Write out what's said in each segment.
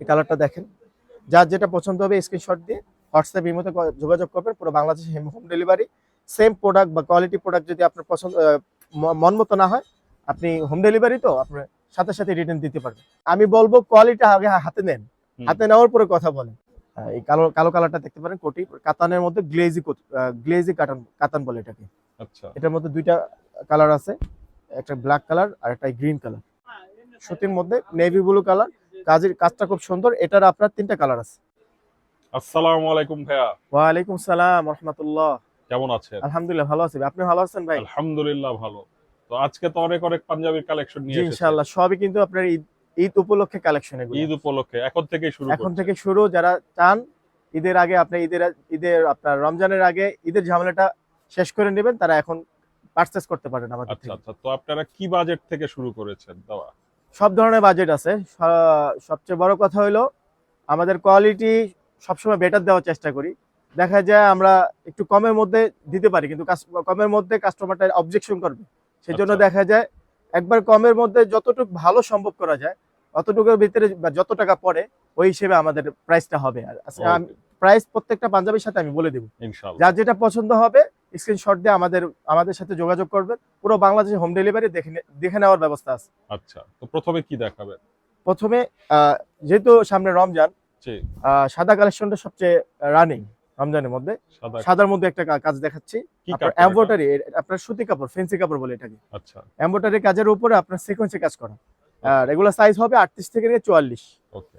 এই কালারটা দেখেন। যার যেটা পছন্দ হবে স্ক্রিনশট দিয়ে হোয়াটসঅ্যাপ ইমোতে ক- যোগাযোগ করবেন। পুরো বাংলাদেশে হোম ডেলিভারি সেম প্রোডাক্ট বা কোয়ালিটি প্রোডাক্ট যদি আপনার পছন্দ মন মতো না হয় আপনি হোম ডেলিভারি তো আপনার সাথে সাথে রিটার্ন দিতে পারবেন। আমি বলব কোয়ালিটি আগে হাতে নেন। হাতে নেওয়ার পরে কথা বলেন। এই কালো কালো কালারটা দেখতে পারেন কোটি। কাতানের মধ্যে গ্লেজি গ্লেজি কাতান কাতান বলে এটাকে। আচ্ছা। এটার মধ্যে দুইটা কালার আছে একটা ব্ল্যাক কালার আর একটা গ্রিন কালার সুতির মধ্যে নেভি ব্লু কালার কাজের কাজটা খুব সুন্দর। এটার আপনার তিনটা কালার আছে। আসসালামু আলাইকুম ভাইয়া। ওয়ালাইকুম সালাম রহমতুল্লাহ। কেমন আছেন? আলহামদুলিল্লাহ ভালো আছি। আপনি ভালো আছেন ভাই? আলহামদুলিল্লাহ ভালো। তো আজকে তো অনেক অনেক পাঞ্জাবির কালেকশন নিয়ে এসেছেন। ইনশাআল্লাহ সবই কিন্তু আপনার ঈদ ঈদ উপলক্ষে কালেকশন এগুলো। ঈদ উপলক্ষে এখন থেকে শুরু এখন থেকে শুরু যারা চান ঈদের আগে আপনি ঈদের ঈদের আপনার রমজানের আগে ঈদের ঝামেলাটা শেষ করে নেবেন তারা এখন পারচেস করতে পারেন আমাদের আচ্ছা আচ্ছা তো আপনারা কি বাজেট থেকে শুরু করেছেন? দাওয়া সব ধরনের বাজেট আছে। সবচেয়ে বড় কথা হলো আমাদের কোয়ালিটি সবসময় বেটার দেওয়ার চেষ্টা করি। দেখা যায় আমরা একটু কমের মধ্যে দিতে পারি কিন্তু কমের মধ্যে কাস্টমারটা অবজেকশন করবে। সেই জন্য আচ্ছা। দেখা যায় একবার কমের মধ্যে যতটুকু ভালো সম্ভব করা যায় অতটুকুর ভিতরে বা যত টাকা পড়ে ওই হিসেবে আমাদের প্রাইসটা হবে। আর প্রাইস প্রত্যেকটা পাঞ্জাবির সাথে আমি বলে দেবো। যার যেটা পছন্দ হবে স্ক্রিনশট দিয়ে আমাদের আমাদের সাথে যোগাযোগ করবেন। পুরো বাংলাদেশে হোম ডেলিভারি দেখে দেখে নেওয়ার ব্যবস্থা আছে। আচ্ছা তো প্রথমে কি দেখাবেন? প্রথমে যেহেতু সামনে রমজান সাদা কালেকশনটা সবচেয়ে রানিং রমজানের মধ্যে। সাদার মধ্যে একটা কাজ দেখাচ্ছি। আপনার এমব্রয়ডারি আপনার সুতি কাপড় ফেন্সি কাপড় বলে এটাকে। আচ্ছা। এমব্রয়ডারি কাজের উপরে আপনার সিকোয়েন্সে কাজ করা। আর এগুলো সাইজ হবে আটত্রিশ থেকে নিয়ে চুয়াল্লিশ। ওকে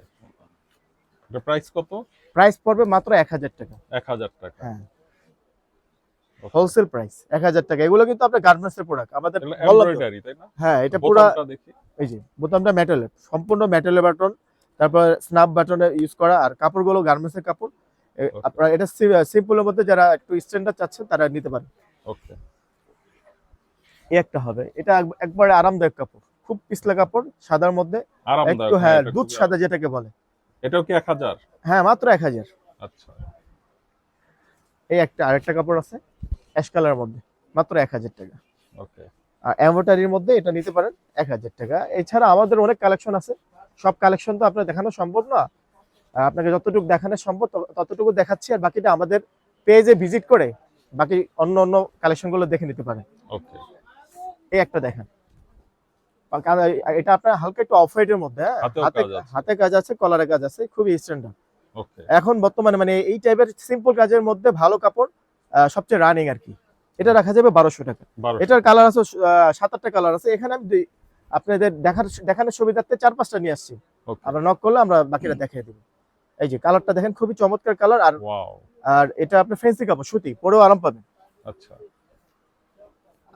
এটা প্রাইস কত? প্রাইস পড়বে মাত্র এক হাজার টাকা। এক হাজার টাকা। হ্যাঁ. হোলসেল প্রাইস এক হাজার টাকা। এগুলো কিন্তু আপনার গার্মেন্টস এর প্রোডাক্ট আমাদের। এমব্রয়ডারি তাই না? হ্যাঁ এটা পুরো এই যে বোতামটা মেটালের সম্পূর্ণ মেটালের বাটন তারপর স্ন্যাপ বাটনে ইউজ করা আর কাপড়গুলো গার্মেন্টস এর কাপড়। আপনারা এটা সিম্পলের মধ্যে যারা একটু স্ট্যান্ডার্ড চাচ্ছেন তারা নিতে পারেন। ওকে এই একটা হবে। এটা এক- একবারে আরামদায়ক কাপড়। খুব পিছলা কাপড় সাদার মধ্যে। একটু হ্যাঁ দুধ সাদা যেটাকে বলে। এটাও কি এক হাজার? হ্যাঁ মাত্র এক হাজার। আচ্ছা। এই একটা আরেকটা কাপড় আছে। অ্যাশ কালারের মধ্যে মাত্র এক হাজার টাকা। ওকে। আর এমব্রয়ডারির মধ্যে এটা নিতে পারেন এক হাজার টাকা। এছাড়া আমাদের অনেক কালেকশন আছে। সব কালেকশন তো আপনার দেখানো সম্ভব না। আপনাকে যতটুকু দেখানো সম্ভব ততটুকু দেখাচ্ছি আর বাকিটা আমাদের পেজে ভিজিট করে বাকি অন্য অন্য কালেকশনগুলো দেখে নিতে পারেন। ওকে। এই একটা দেখেন। এটা আপনার হালকা একটু অফ হোয়াইটের মধ্যে হ্যাঁ? হাতে কাজ আছে। হাতে কাজ আছে কলারে কাজ আছে খুবই স্ট্যান্ডার্ড এখন বর্তমানে মানে এই টাইপের সিম্পল কাজের মধ্যে ভালো কাপড় সবচেয়ে রানিং আর কি। এটা রাখা যাবে বারোশো টাকা। এটার কালার আছে সাত আটটা কালার আছে। এখানে আমি দুই- আপনাদের দেখার দেখানোর সুবিধার্থে চার পাঁচটা নিয়ে আসছি। আমরা নক করলে আমরা বাকিটা দেখিয়ে দেবো। এই যে কালারটা দেখেন খুবই চমৎকার কালার আর আর এটা আপনার ফেন্সি কাপড় সুতি পরেও আরাম পাবেন। আচ্ছা।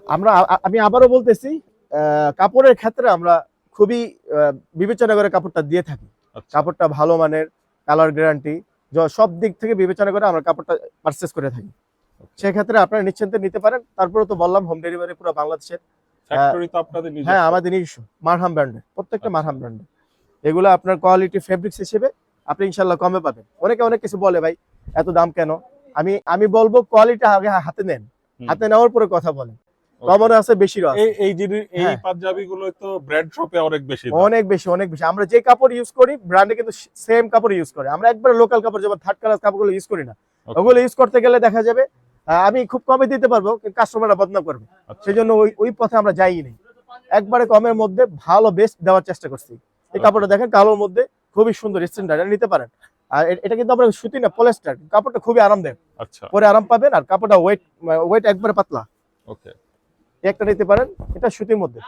আমরা আমি আবারও বলতেছি কাপড়ের ক্ষেত্রে আমরা খুবই বিবেচনা করে কাপড়টা দিয়ে থাকি। আচ্ছা। কাপড়টা ভালো মানের কালার গ্যারান্টি সব দিক থেকে বিবেচনা করে আমরা কাপড়টা পারচেস করে থাকি। সেক্ষেত্রে আপনারা নিশ্চিন্তে নিতে পারেন। তারপরে তো বললাম হোম ডেলিভারি পুরো বাংলাদেশের ফ্যাক্টরি তো আপনাদের নিজস্ব। হ্যাঁ আমাদের নিজস্ব মারহাম ব্র্যান্ডের প্রত্যেকটা আচ্ছা। মারহাম ব্র্যান্ডের এগুলো আপনার কোয়ালিটি ফেব্রিক্স হিসেবে আপনি ইনশাল্লাহ কমে পাবেন। অনেকে অনেক কিছু বলে ভাই এত দাম কেন? আমি আমি বলব কোয়ালিটি আগে হাতে নেন। হাতে নেওয়ার পরে কথা বলেন. কমনে আছে বেশি এই এই জিনিস এই হ্যাঁ। পাঞ্জাবি গুলো তো ব্র্যান্ড শপে অনেক বেশি অনেক বেশি অনেক বেশি। আমরা যে কাপড় ইউজ করি ব্র্যান্ডে কিন্তু সেম কাপড় ইউজ করি। আমরা একবার লোকাল কাপড় যেমন থার্ড ক্লাস কাপড়গুলো ইউজ করি না। ওগুলো ইউজ করতে গেলে দেখা যাবে আমি খুব কমে দিতে পারব কিন্তু কাস্টমাররা বদনাম করবে। আচ্ছা। সেই জন্য ওই ওই পথে আমরা যাইনি। নেই একবারে কমের মধ্যে ভালো বেস্ট দেওয়ার চেষ্টা করছি। এই কাপড়টা দেখেন কালোর মধ্যে খুবই সুন্দর স্ট্যান্ডার্ড নিতে পারেন। আর এটা কিন্তু আমরা সুতি না পলেস্টার কাপড়টা খুবই আরামদায়ক। আচ্ছা। পরে আরাম পাবেন আর কাপড়টা ওয়েট ওয়েট একবারে পাতলা। ওকে। একটা নিতে পারেন এটা সুতির মধ্যে।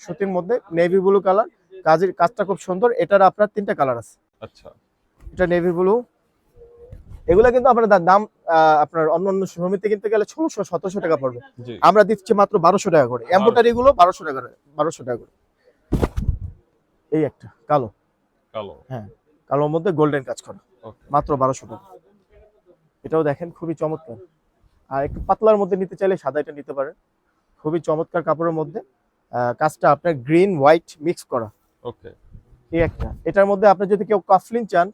সুতির মধ্যে নেভি ব্লু কালার কাজের কাজটা খুব সুন্দর এটার আপনার তিনটা কালার আছে। আচ্ছা। এটা নেভি ব্লু এগুলা কিন্তু আপনার দাম আপনার অন্য অন্য সমিতি কিনতে গেলে ষোলোশো সতেরোশো টাকা পড়বে। আমরা দিচ্ছি মাত্র বারোশো টাকা করে। এম্বোটারি গুলো বারোশো টাকা করে বারোশো টাকা করে। এই একটা কালো। কালো। হ্যাঁ কালোর মধ্যে গোল্ডেন কাজ করা। মাত্র বারোশো টাকা। এটাও দেখেন খুবই চমৎকার। আর একটু পাতলার মধ্যে নিতে চাইলে সাদা এটা নিতে পারেন। খুবই চমৎকার কাপড়ের মধ্যে কাজটা আপনার গ্রিন হোয়াইট মিক্স করা। ওকে এই একটা। এটার মধ্যে আপনি যদি কেউ কফলিন চান।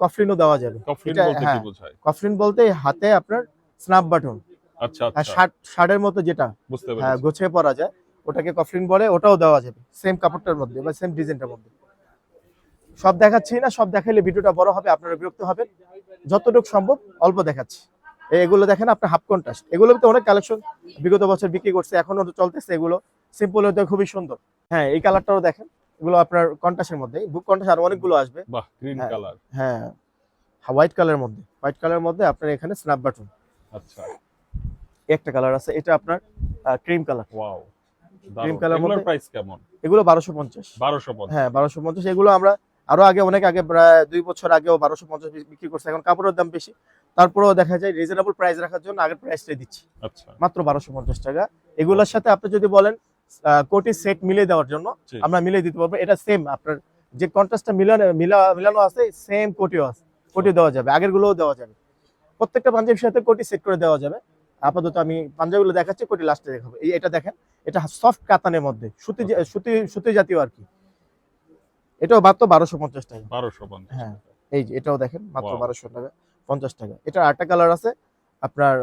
কফলিনও দেওয়া যাবে। কফলিন বলতে কি হ্যাঁ। বোঝায়? কফলিন বলতে হাতে আপনার স্ন্যাপ বাটন। আচ্ছা আচ্ছা। শার্ট শার্টের মতো যেটা বুঝতে হ্যাঁ পেরেছি। পরা যায় ওটাকে কফলিন বলে ওটাও দেওয়া যাবে সেম কাপড়টার মধ্যে বা সেম ডিজাইনটার মধ্যে। সব দেখাচ্ছি না সব দেখাইলে ভিডিওটা বড় হবে আপনারা বিরক্ত হবেন। যতটুকু সম্ভব অল্প দেখাচ্ছি। এগুলো দেখেন আপনার হাফ কন্ট্রাস্ট এগুলো তো অনেক কালেকশন বিগত বছর বিক্রি করছে এখনও চলতেছে এগুলো। সিম্পল হতে খুবই সুন্দর। হ্যাঁ এই কালারটাও দেখেন। এগুলো আপনার কন্ট্রাস্টের মধ্যে বুক কন্ট্রাস্ট আর অনেকগুলো আসবে। বাহ গ্রিন হ্যাঁ। কালার হ্যাঁ। হোয়াইট কালারের মধ্যে। হোয়াইট কালারের মধ্যে আপনার এখানে স্ন্যাপ বাটন আচ্ছা। একটা কালার আছে এটা আপনার ক্রিম কালার ওয়াও colour এগুলোর মধ্যে- প্রাইস কেমন? এগুলো বারোশো পঞ্চাশ। বারোশো পঞ্চাশ। হ্যাঁ বারোশো পঞ্চাশ। এগুলো আমরা আরও আগে অনেক আগে প্রায় দুই বছর আগেও বারোশো পঞ্চাশ বিক্রি করছে। এখন কাপড়ের দাম বেশি। তারপরেও দেখা যায় রিজনেবল প্রাইস রাখার জন্য আগের প্রাইসটাই দিচ্ছি। আচ্ছা। মাত্র বারোশো পঞ্চাশ টাকা। এগুলোর সাথে আপনি যদি বলেন কোটি সেট মিলিয়ে দেওয়ার জন্য আমরা মিলিয়ে দিতে পারব। এটা সেম আপনার যে কন্ট্রাস্টটা মিলানো মিলা মিলানো আছে সেম কোটিও আছে। কোটি দেওয়া যাবে আগের গুলোও দেওয়া যাবে। প্রত্যেকটা পাঞ্জাবির সাথে কোটি সেট করে দেওয়া যাবে। আপাতত আমি পাঞ্জাবিগুলো দেখাচ্ছি কোটি লাস্টে দেখাবো। এই এটা দেখেন এটা সফট কাতানের মধ্যে সুতি সুতি সুতি জাতীয় আর কি। এটাও মাত্র বারোশো পঞ্চাশ টাকা। বারোশো হ্যাঁ। এই যে এটাও দেখেন মাত্র. বারোশো টাকা পঞ্চাশ টাকা। এটা আরেকটা কালার আছে আপনার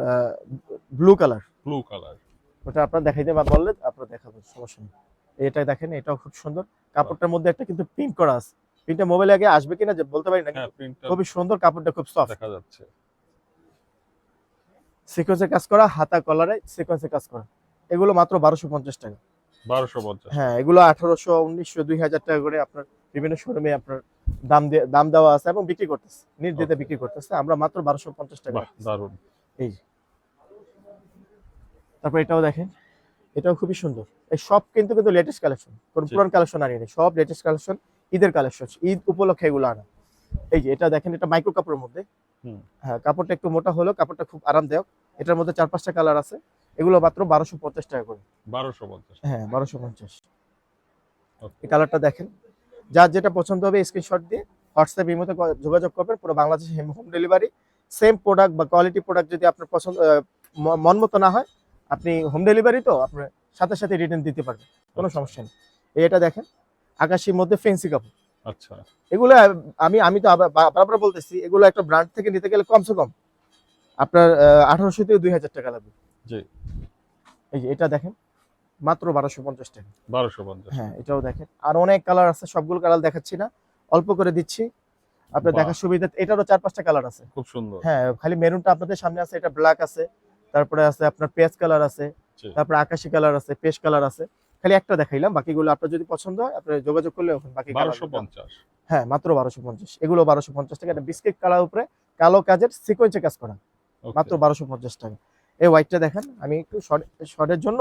ব্লু কালার ব্লু কালার ওটা আপনার দেখাইতে বা বললে আপনার দেখাবো সমস্যা নেই। এটা দেখেন এটাও খুব সুন্দর। কাপড়টার মধ্যে একটা কিন্তু প্রিন্ট করা আছে। প্রিন্টটা মোবাইলে আগে আসবে কিনা যে বলতে পারি না হ্যাঁ খুবই সুন্দর কাপড়টা খুব সফট দেখা যাচ্ছে। সিকোয়েন্সের কাজ করা হাতা কলারে সিকোয়েন্সের কাজ করা। এগুলো মাত্র বারোশো পঞ্চাশ টাকা। বারোশো পঞ্চাশ। হ্যাঁ এগুলো আঠারোশো উনিশশো দুই হাজার টাকা করে আপনার বিভিন্ন শোরুমে আপনার দাম দাম দেওয়া আছে এবং বিক্রি করতেছে। নির্দিতে. বিক্রি করতেছে। আমরা মাত্র বারোশো পঞ্চাশ টাকা দারুণ এই। তারপর এটাও দেখেন এটাও খুবই সুন্দর। এই সব কিন্তু কিন্তু লেটেস্ট কালেকশন কোন পুরান কালেকশন আনি নেই সব লেটেস্ট কালেকশন ঈদের কালেকশন ঈদ উপলক্ষে এগুলো আনা। এই যে এটা দেখেন এটা মাইক্রো কাপড়ের মধ্যে। হ্যাঁ কাপড়টা একটু মোটা হলেও কাপড়টা খুব আরামদায়ক। এটার মধ্যে চার পাঁচটা কালার আছে। এগুলো মাত্র বারোশো পঞ্চাশ টাকা করে। বারোশো পঞ্চাশ। হ্যাঁ বারোশো পঞ্চাশ। এই কালারটা দেখেন। যার যেটা পছন্দ হবে স্ক্রিনশট দিয়ে হোয়াটসঅ্যাপ এর মধ্যে যোগাযোগ করবেন। পুরো বাংলাদেশে হোম ডেলিভারি সেম প্রোডাক্ট বা কোয়ালিটি প্রোডাক্ট যদি আপনার পছন্দ মন মতো না হয় আপনি হোম ডেলিভারি তো আপনার সাথে সাথে রিটার্ন দিতে পারবেন কোনো আচ্ছা। সমস্যা নেই। এটা দেখেন আকাশির মধ্যে ফেন্সি কাপড়। আচ্ছা। এগুলো আমি আমি তো বারবার বলতেছি এগুলো একটা ব্র্যান্ড থেকে নিতে গেলে কমসে কম আপনার আঠারোশো থেকে দুই হাজার টাকা লাগবে। জি। এই যে এটা দেখেন মাত্র বারোশো পঞ্চাশ টাকা। বারোশো পঞ্চাশ। হ্যাঁ এটাও দেখেন। আর অনেক কালার আছে সবগুলো কালার দেখাচ্ছি না অল্প করে দিচ্ছি। আপনার দেখার সুবিধা এটারও চার পাঁচটা কালার আছে। খুব সুন্দর। হ্যাঁ খালি মেরুনটা আপনাদের সামনে আছে এটা ব্ল্যাক আছে। তারপরে আছে আপনার পেঁয়াজ কালার আছে তারপরে আকাশি কালার আছে পেশ কালার আছে। খালি একটা দেখাইলাম বাকিগুলো আপনার যদি পছন্দ হয় আপনি যোগাযোগ করলে ওখানে বাকি বারোশো পঞ্চাশ। হ্যাঁ মাত্র বারোশো পঞ্চাশ। এগুলো বারোশো পঞ্চাশ টাকা। এটা বিস্কিট কালার উপরে কালো কাজের সিকোয়েন্সে কাজ করা। মাত্র বারোশো পঞ্চাশ টাকা। এই হোয়াইটটা দেখেন আমি একটু শর্টের জন্য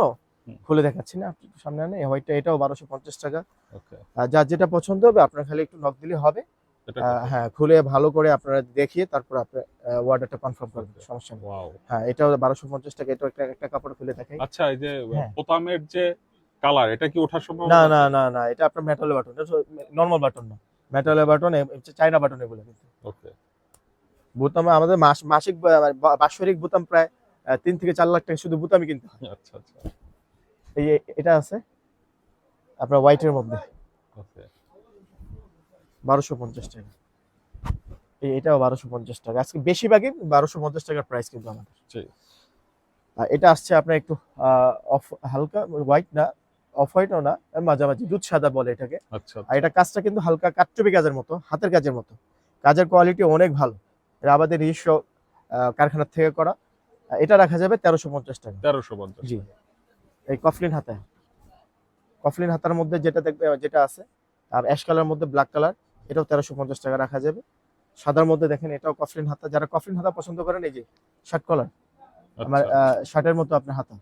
খুলে দেখাচ্ছি না আপনি সামনে আনে। এই হোয়াইটটা এটাও বারোশো পঞ্চাশ টাকা। আর যার যেটা পছন্দ হবে আপনার খালি একটু নক দিলে হবে। হ্যাঁ খুলে ভালো করে আপনারা দেখিয়ে তারপর আপনার অর্ডারটা কনফার্ম করবেন. সমস্যা নেই। হ্যাঁ বারোশো পঞ্চাশ টাকা এটা একটা একটা কাপড় খুলে দেখাই। আচ্ছা এই যে হ্যাঁ। বোতামের যে কালার এটা কি ওঠার সম্ভব না না না না এটা আপনার মেটালের বাটন নর্মাল বাটন না। মেটালের বাটন চাইনা বাটন এগুলো কিন্তু। ওকে বোতামে আমাদের মাস মাসিক বা- বাৎসরিক বোতাম প্রায় তিন থেকে চার লাখ টাকা শুধু বোতামই কিনতে হয়। আচ্ছা আচ্ছা। এই এটা আছে আপনার হোয়াইটের মধ্যে। ওকে বারোশো পঞ্চাশ টাকা। এই এটাও বারোশো পঞ্চাশ টাকা। আজকে বেশিরভাগই বারোশো পঞ্চাশ টাকার প্রাইস কিন্তু আমাদের। এটা আসছে আপনার একটু অফ হালকা হোয়াইট না অফ হোয়াইটও না মাঝামাঝি দুধ সাদা বলে এটাকে। আচ্ছা আর এটা কাজটা কিন্তু হালকা কাটচুপি কাজের মতো হাতের কাজের মতো। কাজের কোয়ালিটি অনেক ভালো। এটা আমাদের নিজস্ব কারখানার থেকে করা। এটা রাখা যাবে তেরোশো পঞ্চাশ টাকা। তেরোশো পঞ্চাশ জি। এই কফলিন হাতা কফলিন হাতার মধ্যে যেটা দেখবে যেটা আছে আর অ্যাশ কালার মধ্যে ব্ল্যাক কালার এটাও তেরোশো পঞ্চাশ টাকা রাখা যাবে। সাদার মধ্যে দেখেন এটাও কফলিন হাতা। যারা কফলিন হাতা পছন্দ করেন এই যে শার্ট কলার আমার আচ্ছা শার্টের মতো আপনার হাতা।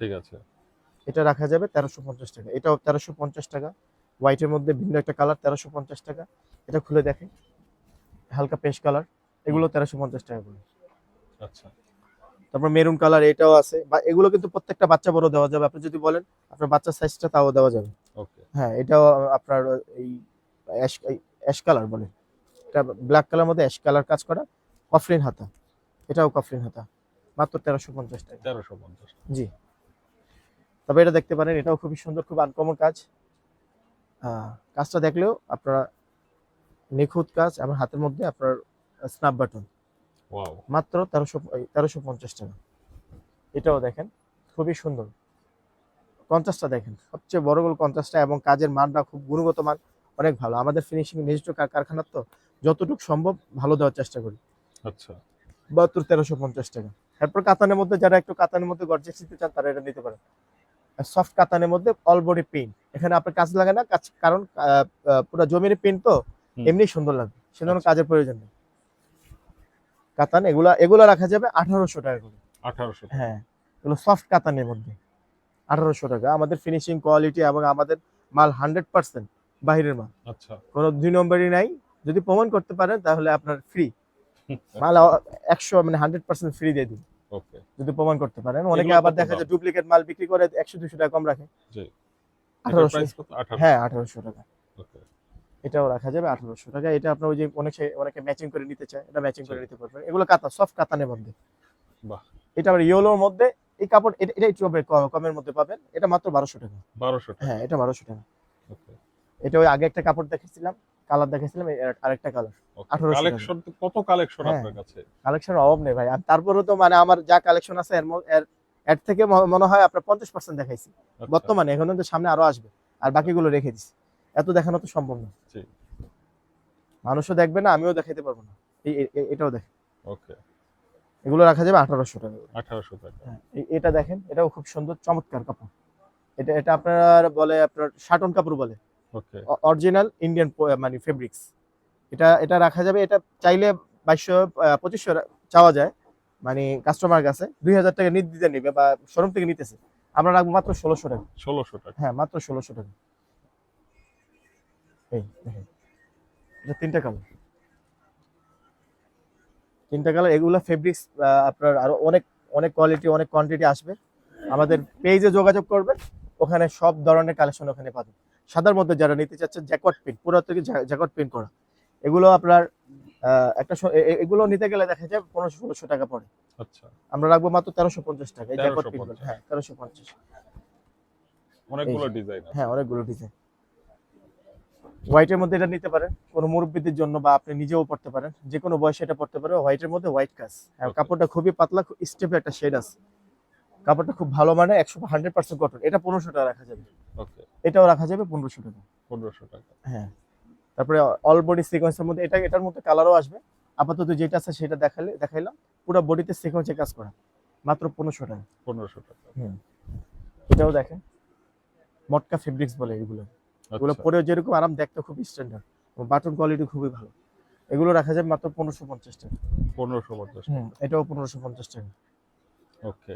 ঠিক আছে। এটা রাখা যাবে তেরোশো পঞ্চাশ টাকা। এটাও তেরোশো পঞ্চাশ টাকা। হোয়াইটের মধ্যে ভিন্ন একটা কালার তেরোশো পঞ্চাশ টাকা। এটা খুলে দেখেন। হালকা পেশ কালার এগুলো তেরোশো পঞ্চাশ টাকা করে। আচ্ছা। তারপর মেরুন কালার এটাও আছে। বা এগুলো কিন্তু প্রত্যেকটা বাচ্চা বড় দেওয়া যাবে। আপনি যদি বলেন আপনার বাচ্চার সাইজটা তাও দেওয়া যাবে। হ্যাঁ এটাও আপনার এই অ্যাশ কালার বলে। এটা ব্ল্যাক কালার মধ্যে অ্যাশ কালার কাজ করা। কফলিন হাতা। এটাও কফলিন হাতা। মাত্র তেরোশো পঞ্চাশ টাকা। তেরোশো পঞ্চাশ জি। তবে এটা দেখতে পারেন এটাও খুবই সুন্দর খুব আনকমন কাজ। কাজটা দেখলেও আপনারা নিখুঁত কাজ আমার হাতের মধ্যে আপনার স্ন্যাপ বাটন মাত্র তেরোশো তেরোশো পঞ্চাশ টাকা। এটাও দেখেন খুবই সুন্দর। কন্ট্রাস্টটা দেখেন সবচেয়ে বড় গোল কন্ট্রাস্টটা এবং কাজের মানটা খুব গুণগত মান। অনেক ভালো। আমাদের ফিনিশিং নিজস্ব কার- কারখানার তো যতটুকু সম্ভব ভালো দেওয়ার চেষ্টা করি। আচ্ছা। বাহাত্তর তেরোশো পঞ্চাশ টাকা। এরপর কাতানের মধ্যে যারা একটু কাতানের মধ্যে গর্জেস নিতে চান তারা এটা নিতে পারেন। সফট কাতানের মধ্যে অল বডি পেইন্ট এখানে আপনার কাজ লাগে না কাজ কারণ পুরো জমির পেইন্ট তো এমনি সুন্দর লাগবে। সেজন্য আচ্ছা। কাজের প্রয়োজন নেই। কাতান এগুলা এগুলা রাখা যাবে আঠারোশো টাকা করে। আঠারোশো হ্যাঁ এগুলো সফট কাতানের মধ্যে। আঠারোশো টাকা। আমাদের ফিনিশিং কোয়ালিটি এবং আমাদের মাল হান্ড্রেড পার্সেন্ট বাইরের মাল। আচ্ছা। কোনো দুই নম্বরই নাই। যদি প্রমাণ করতে পারেন তাহলে আপনার ফ্রি মাল একশো মানে হান্ড্রেড পার্সেন্ট ফ্রি দিয়ে দিন। ওকে যদি প্রমাণ করতে পারেন। অনেকে আবার দেখা যায় ডুপ্লিকেট মাল বিক্রি করে একশো দুশো টাকা কম রাখে। জি। আঠারোশো। হ্যাঁ আঠারোশো টাকা। ওকে এটাও রাখা যাবে আঠারোশো টাকা। এটা আপনার ওই যে অনেক অনেকে ম্যাচিং করে নিতে চায়। এটা ম্যাচিং করে নিতে পারবেন। এগুলো কাতা সফট কাতানের মধ্যে বাহ। এটা আবার ইয়েলোর মধ্যে। এই কাপড় এটা এটা একটু কমের মধ্যে পাবেন। এটা মাত্র বারোশো টাকা। বারোশো টাকা। হ্যাঁ এটা বারোশো টাকা। ওকে এটা ওই আগে একটা কাপড় দেখেছিলাম কালার দেখেছিলাম আর- আরেকটা কালার 1800 কালেকশন কত কালেকশন হ্যাঁ। আপনার কাছে? কালেকশন অভাব নেই ভাই। আর তারপরেও তো মানে আমার যা কালেকশন আছে এর এর থেকে মনে হয় আপনার পঞ্চাশ পার্সেন্ট দেখাইছি। আচ্ছা, বর্তমানে এখন তো সামনে আরও আসবে। আর বাকিগুলো রেখে দিছি। এত দেখানো তো সম্ভব না। মানুষও দেখবে না আমিও দেখাইতে পারব না। এটাও দেখেন। ওকে এগুলো রাখা যাবে আঠারোশো টাকা আঠারোশো টাকা। হ্যাঁ, এটা দেখেন এটাও খুব সুন্দর চমৎকার কাপড়। এটা এটা আপনার বলে আপনার শাটন কাপড় বলে। অরিজিনাল ইন্ডিয়ান মানে ফেব্রিক্স এটা এটা রাখা যাবে এটা চাইলে বাইশশো পঁচিশশো চাওয়া যায়। মানে কাস্টমার কাছে। দুই হাজার টাকা নির্দিতে নেবে বা শোরুম থেকে নিতেছে। আমরা রাখব মাত্র ষোলোশো টাকা। ষোলোশো টাকা। হ্যাঁ মাত্র ষোলোশো টাকা। এই এটা তিনটা কালার তিনটা কালার এগুলো ফেব্রিক্স আপনার আরও অনেক অনেক কোয়ালিটি অনেক কোয়ান্টিটি আসবে। আমাদের পেজে যোগাযোগ করবেন ওখানে সব ধরনের কালেকশন ওখানে পাবেন। সাদার মধ্যে যারা নিতে চাচ্ছেন জ্যাকট প্রিন্ট পুরো থেকে জ্যাকট প্রিন্ট করা। এগুলো আপনার একটা এগুলো নিতে গেলে দেখা যায় পনেরোশো ষোলোশো টাকা পড়ে। আচ্ছা। আমরা রাখব মাত্র তেরোশো পঞ্চাশ টাকা এই জ্যাকট 1350 প্রিন্ট হ্যাঁ তেরোশো পঞ্চাশ। অনেকগুলো ডিজাইন হ্যাঁ অনেকগুলো ডিজাইন। হোয়াইটের মধ্যে এটা নিতে পারেন কোনো মুরব্বীদের জন্য বা আপনি নিজেও পড়তে পারেন। যে কোনো বয়সে এটা পড়তে পারে হোয়াইটের মধ্যে হোয়াইট কাজ। হ্যাঁ কাপড়টা খুবই পাতলা স্টেপে একটা শেড আছে। কাপড়টা খুব ভালো মানে একশো হান্ড্রেড পার্সেন্ট কটন এটা পনেরোশো টাকা রাখা যাবে। ওকে এটাও রাখা যাবে পনেরোশো টাকা। পনেরোশো টাকা। হ্যাঁ। তারপরে অল বডি সিকোয়েন্সের মধ্যে এটা এটার মধ্যে কালারও আসবে। আপাতত যেটা আছে সেটা দেখালে দেখাইলাম। পুরো বডিতে সিকোয়েন্সে কাজ করা। মাত্র পনেরোশো টাকা। পনেরোশো টাকা। এটাও দেখেন। মটকা ফেব্রিক্স বলে এগুলো। এগুলো পরেও যেরকম আরাম দেখতে খুব স্ট্যান্ডার্ড বাটন কোয়ালিটি খুবই ভালো। এগুলো রাখা যাবে মাত্র পনেরোশো পঞ্চাশ টাকা। পনেরোশো পঞ্চাশ এটাও পনেরোশো পঞ্চাশ টাকা। ওকে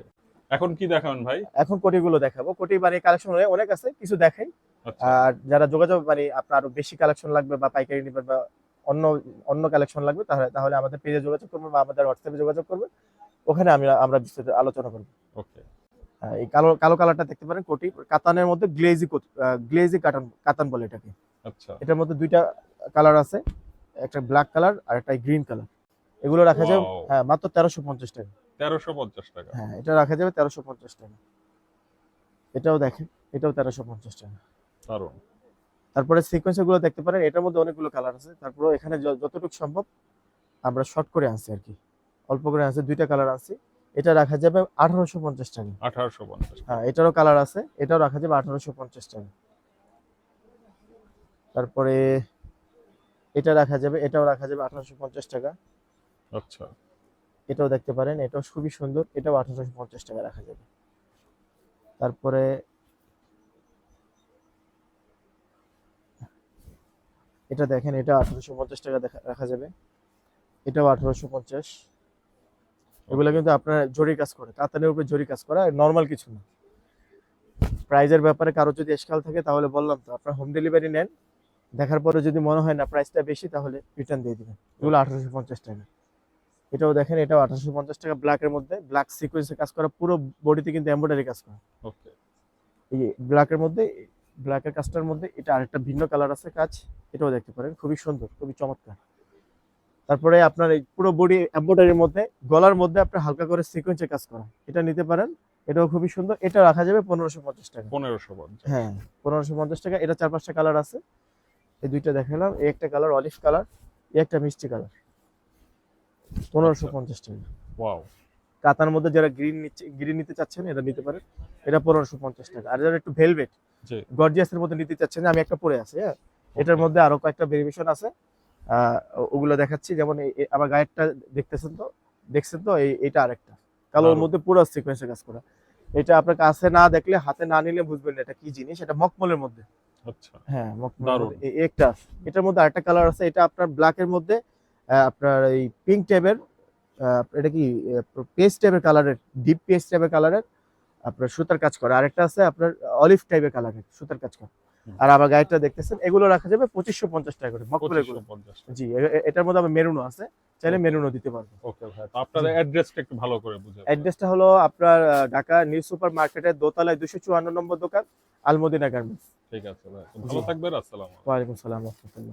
এখন কি দেখাবেন ভাই? এখন কোটিগুলো দেখাবো। কোটি মানে কালেকশন অনেক আছে কিছু দেখাই। আচ্ছা। আর যারা যোগাযোগ মানে আপনার আরও বেশি কালেকশন লাগবে বা পাইকারি নেবেন বা অন্য অন্য কালেকশন লাগবে তাহলে তাহলে আমাদের পেজে যোগাযোগ করবেন বা আমাদের হোয়াটসঅ্যাপে যোগাযোগ করবেন। ওখানে আমি আমরা বিস্তারিত আলোচনা করব। ওকে। এই কালো কালো কালারটা দেখতে পারেন কোটি। কাতানের মধ্যে গ্লেজি গ্লেজি কাতান কাতান বলে এটাকে। আচ্ছা। এটার মধ্যে দুইটা কালার আছে একটা ব্ল্যাক কালার আর একটা গ্রিন কালার এগুলো রাখা যায় হ্যাঁ মাত্র তেরোশো পঞ্চাশ টাকা। তেরোশো পঞ্চাশ টাকা। হ্যাঁ এটা রাখা যাবে তেরোশো পঞ্চাশ টাকা। এটাও দেখেন এটাও তেরোশো পঞ্চাশ টাকা। দারুণ তারপরে সিকোয়েন্সগুলো দেখতে পারেন এটার মধ্যে অনেকগুলো কালার আছে। তারপরে এখানে যতটুকু সম্ভব আমরা শর্ট করে আনছি আর কি। অল্প করে আনছি দুইটা কালার আছে এটা রাখা যাবে আঠারোশো পঞ্চাশ টাকা। আঠারোশো পঞ্চাশ হ্যাঁ এটারও কালার আছে এটাও রাখা যাবে আঠারোশো পঞ্চাশ টাকা। তারপরে এটা রাখা যাবে এটাও রাখা যাবে আঠারোশো পঞ্চাশ টাকা। আচ্ছা। এটাও দেখতে পারেন, এটাও খুবই সুন্দর, এটাও আঠারোশো পঞ্চাশ টাকা রাখা যাবে। তারপরে এটা দেখেন, এটা আঠারোশো পঞ্চাশ টাকা দেখা- রাখা যাবে। এটাও আঠারোশো পঞ্চাশ। এগুলো কিন্তু আপনার জরি কাজ করে, কাতানের উপরে জরি কাজ করা নর্মাল কিছু না। প্রাইজের ব্যাপারে কারও যদি এসকাল থাকে, তাহলে বললাম তো, আপনার হোম ডেলিভারি নেন, দেখার পরে যদি মনে হয় না প্রাইসটা বেশি, তাহলে রিটার্ন দিয়ে দেবেন। এগুলো আঠারোশো পঞ্চাশ টাকা। এটাও দেখেন এটাও আঠারোশো পঞ্চাশ টাকা ব্ল্যাকের মধ্যে। ব্ল্যাক সিকোয়েন্সে কাজ করা পুরো বডিতে কিন্তু এমব্রয়ডারি কাজ করা। ওকে এই ব্ল্যাকের মধ্যে ব্ল্যাকের কাজটার মধ্যে এটা আরেকটা ভিন্ন কালার আছে কাজ এটাও দেখতে পারেন খুবই সুন্দর খুবই চমৎকার। তারপরে আপনার এই পুরো বডি এমব্রয়ডারির মধ্যে গলার মধ্যে আপনার হালকা করে সিকোয়েন্সে কাজ করা। এটা নিতে পারেন এটাও খুবই সুন্দর এটা রাখা যাবে পনেরোশো পঞ্চাশ টাকা। পনেরোশো হ্যাঁ পনেরোশো পঞ্চাশ টাকা এটা চার পাঁচটা কালার আছে। এই দুইটা দেখালাম এই একটা কালার অলিভ কালার এই একটা মিষ্টি কালার পনেরোশো পঞ্চাশ টাকা। ওয়াও কাতার মধ্যে যারা গ্রিন নিচ্ছে গ্রিন নিতে চাচ্ছেন এটা নিতে পারেন। এটা পনেরোশো পঞ্চাশ টাকা। আর যারা একটু ভেলভেট গর্জিয়াসের মধ্যে নিতে চাচ্ছেন আমি একটা পরে আছে হ্যাঁ? এটার মধ্যে আরও কয়েকটা ভেরিয়েশন আছে। ওগুলো দেখাচ্ছি। যেমন আমার গায়েরটা দেখতেছেন তো? দেখছেন তো? এটা আরেকটা। কালোর মধ্যে পুরো সিকোয়েন্সে কাজ করা। এটা আপনার কাছে না দেখলে হাতে না নিলে বুঝবেন না এটা কি জিনিস। এটা মকমলের মধ্যে। আচ্ছা। হ্যাঁ মকমল একটা। এটার মধ্যে আরেকটা কালার আছে। এটা আপনার ব্ল্যাক এর মধ্যে আপনার এই পিঙ্ক টাইপের এটা কি পেস্ট টাইপের কালারের ডিপ পেস্ট টাইপের কালারের আপনার সুতার কাজ করা। আরেকটা আছে আপনার অলিভ টাইপের কালারের সুতার কাজ করা। আর আবার গাড়িটা দেখতেছেন এগুলো রাখা যাবে পঁচিশশো পঞ্চাশ টাকা করে পঞ্চাশ জি এটার মধ্যে আবার মেরুনও আছে চাইলে মেরুনও দিতে পারব ওকে ভাই তো আপনার অ্যাড্রেসটা একটু ভালো করে বুঝে অ্যাড্রেসটা হলো আপনার ঢাকা নিউ সুপার মার্কেটের দোতলায় দুশো চুয়ান্ন নম্বর দোকান আলমদিনা গার্মেন্টস। ঠিক আছে ভাই। ভালো থাকবেন আসসালাম ওয়ালাইকুম সালাম রহমতুল্লাহ।